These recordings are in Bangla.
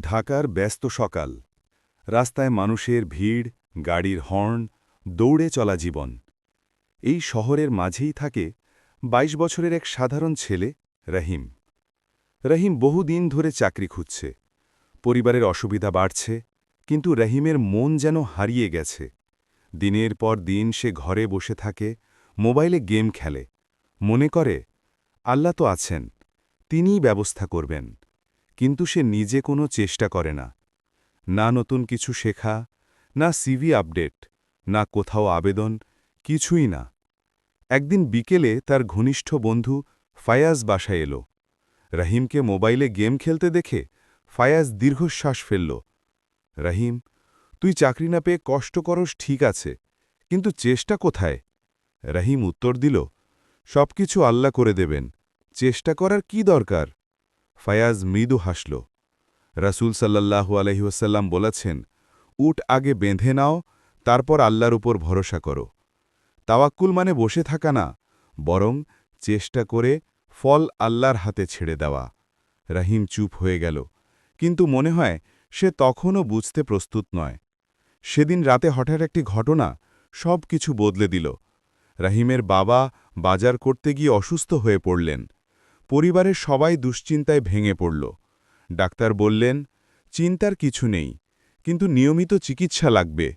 ঢাকার ব্যস্ত সকাল। রাস্তায় মানুষের ভিড়, গাড়ির হর্ন, দৌড়ে চলা জীবন। এই শহরের মাঝেই থাকে ২২ বছরের এক সাধারণ ছেলে, রহিম। রহিম বহুদিন ধরে চাকরি খুঁজছে। পরিবারের অসুবিধা বাড়ছে, কিন্তু রহিমের মন যেন হারিয়ে গেছে। দিনের পর দিন সে ঘরে বসে থাকে, মোবাইলে গেম খেলে। মনে করে, আল্লাহ তো আছেন, তিনিই ব্যবস্থা করবেন। কিন্তু সে নিজে কোনো চেষ্টা করে না। না নতুন কিছু শেখা, না সিভি আপডেট না কোথাও আবেদন, কিছুই না। একদিন বিকেলে তার ঘনিষ্ঠ বন্ধু ফায়াজ বাসায় এলো। রহিমকে মোবাইলে গেম খেলতে দেখে ফায়াজ দীর্ঘশ্বাস ফেলল। রহিম, তুই চাকরি না পেয়ে কষ্ট করস ঠিক আছে, কিন্তু চেষ্টা কোথায়? রহিম উত্তর দিল সব কিছু আল্লাহ করে দেবেন। চেষ্টা করার কি দরকার? ফায়াজ মৃদু হাসল। রাসূল সাল্লাল্লাহু আলহিউসাল্লাম বলেছেন, উট আগে বেঁধে নাও, তারপর আল্লাহর উপর ভরসা করো। তাওয়াক্কুল মানে বসে থাকা না, বরং চেষ্টা করে ফল আল্লাহর হাতে ছেড়ে দেওয়া। রাহিম চুপ হয়ে গেল, কিন্তু মনে হয় সে তখনও বুঝতে প্রস্তুত নয়। সেদিন রাতে হঠাৎ একটি ঘটনা সব কিছু বদলে দিল। রাহিমের বাবা বাজার করতে গিয়ে অসুস্থ হয়ে পড়লেন। পরিবারের সবাই দুশ্চিন্তায় ভেঙে পড়ল। ডাক্তার বললেন, চিন্তার কিছু নেই, কিন্তু নিয়মিত চিকিৎসা লাগবে।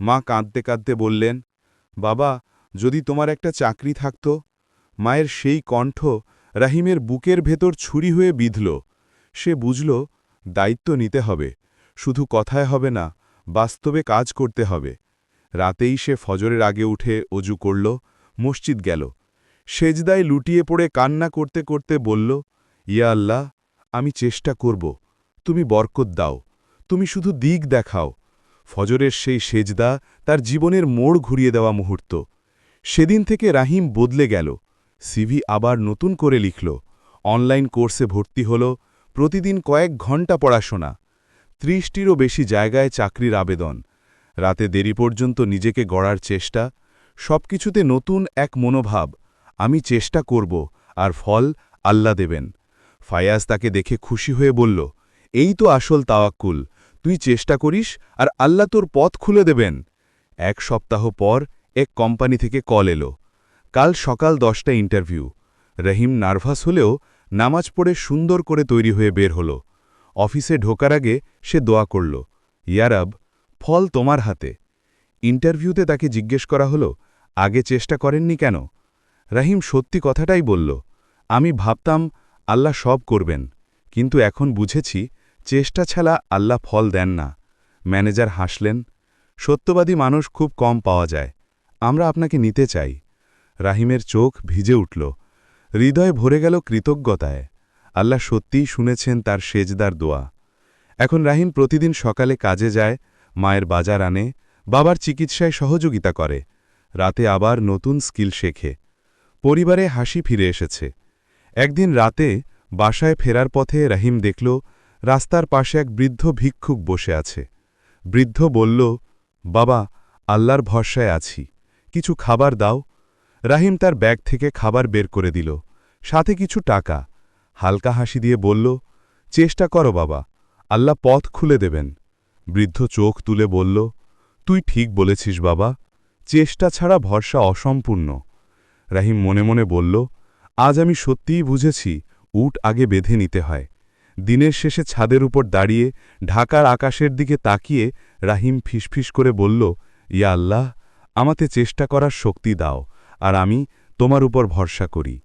মা কাঁদতে কাঁদতে বললেন, বাবা, যদি তোমার একটা চাকরি থাকত, মায়ের সেই কণ্ঠ রাহিমের বুকের ভেতর ছুরি হয়ে বিঁধল। সে বুঝল, দায়িত্ব নিতে হবে, শুধু কথায় হবে না, বাস্তবে কাজ করতে হবে। রাতেই সে ফজরের আগে উঠে অজু করল, মসজিদ গেল। সেজদায় লুটিয়ে পড়ে কান্না করতে করতে বলল, ইয়া আল্লাহ, আমি চেষ্টা করব, তুমি বরকত দাও, তুমি শুধু দিক দেখাও। ফজরের সেই সেজদা তার জীবনের মোড় ঘুরিয়ে দেওয়া মুহূর্ত। সেদিন থেকে রাহিম বদলে গেল, সিভি আবার নতুন করে লিখল, অনলাইন কোর্সে ভর্তি হল, প্রতিদিন কয়েক ঘণ্টা পড়াশোনা। ত্রিশটিরও বেশি জায়গায় চাকরির আবেদন। রাতে দেরি পর্যন্ত নিজেকে গড়ার চেষ্টা, সবকিছুতে নতুন এক মনোভাব। আমি চেষ্টা করব, আর ফল আল্লাহ দেবেন। ফায়াজ তাকে দেখে খুশি হয়ে বলল, এই তো আসল তাওয়াক্কুল, তুই চেষ্টা করিস, আর আল্লাহ তোর পথ খুলে দেবেন। এক সপ্তাহ পর এক কোম্পানি থেকে কল এলো। কাল সকাল দশটা ইন্টারভিউ। রহিম নার্ভাস হলেও নামাজ পড়ে সুন্দর করে তৈরি হয়ে বের হল। অফিসে ঢোকার আগে সে দোয়া করল ইয়ারাব ফল তোমার হাতে। ইন্টারভিউতে তাকে জিজ্ঞেস করা হলো, আগে চেষ্টা করেননি কেন? রাহিম সত্যি কথাটাই বলল, আমি ভাবতাম আল্লাহ সব করবেন, কিন্তু এখন বুঝেছি চেষ্টা ছাড়া আল্লাহ ফল দেন না। ম্যানেজার হাসলেন, সত্যবাদী মানুষ খুব কম পাওয়া যায়, আমরা আপনাকে নিতে চাই। রাহিমের চোখ ভিজে উঠল, হৃদয় ভরে গেল কৃতজ্ঞতায়, আল্লাহ সত্যিই শুনেছেন তার সেজদার দোয়া। এখন রাহিম প্রতিদিন সকালে কাজে যায়, মায়ের বাজার আনে, বাবার চিকিৎসায় সহযোগিতা করে, রাতে আবার নতুন স্কিল শেখে। পরিবারে হাসি ফিরে এসেছে। একদিন রাতে বাসায় ফেরার পথে রাহিম দেখল, রাস্তার পাশে এক বৃদ্ধ ভিক্ষুক বসে আছে। বৃদ্ধ বলল, বাবা, আল্লাহর ভরসায় আছি। কিছু খাবার দাও। রাহিম তার ব্যাগ থেকে খাবার বের করে দিল, সাথে কিছু টাকা। হালকা হাসি দিয়ে বলল, চেষ্টা করো বাবা, আল্লাহ পথ খুলে দেবেন। বৃদ্ধ চোখ তুলে বলল, তুই ঠিক বলেছিস বাবা, চেষ্টা ছাড়া ভরসা অসম্পূর্ণ। রাহিম মনে মনে বলল, আজ আমি সত্যিই বুঝেছি উট আগে বেঁধে নিতে হয়। দিনের শেষে ছাদের উপর দাঁড়িয়ে ঢাকার আকাশের দিকে তাকিয়ে রাহিম ফিসফিস করে বলল, ইয়া আল্লাহ, আমাতে চেষ্টা করার শক্তি দাও, আর আমি তোমার উপর ভরসা করি।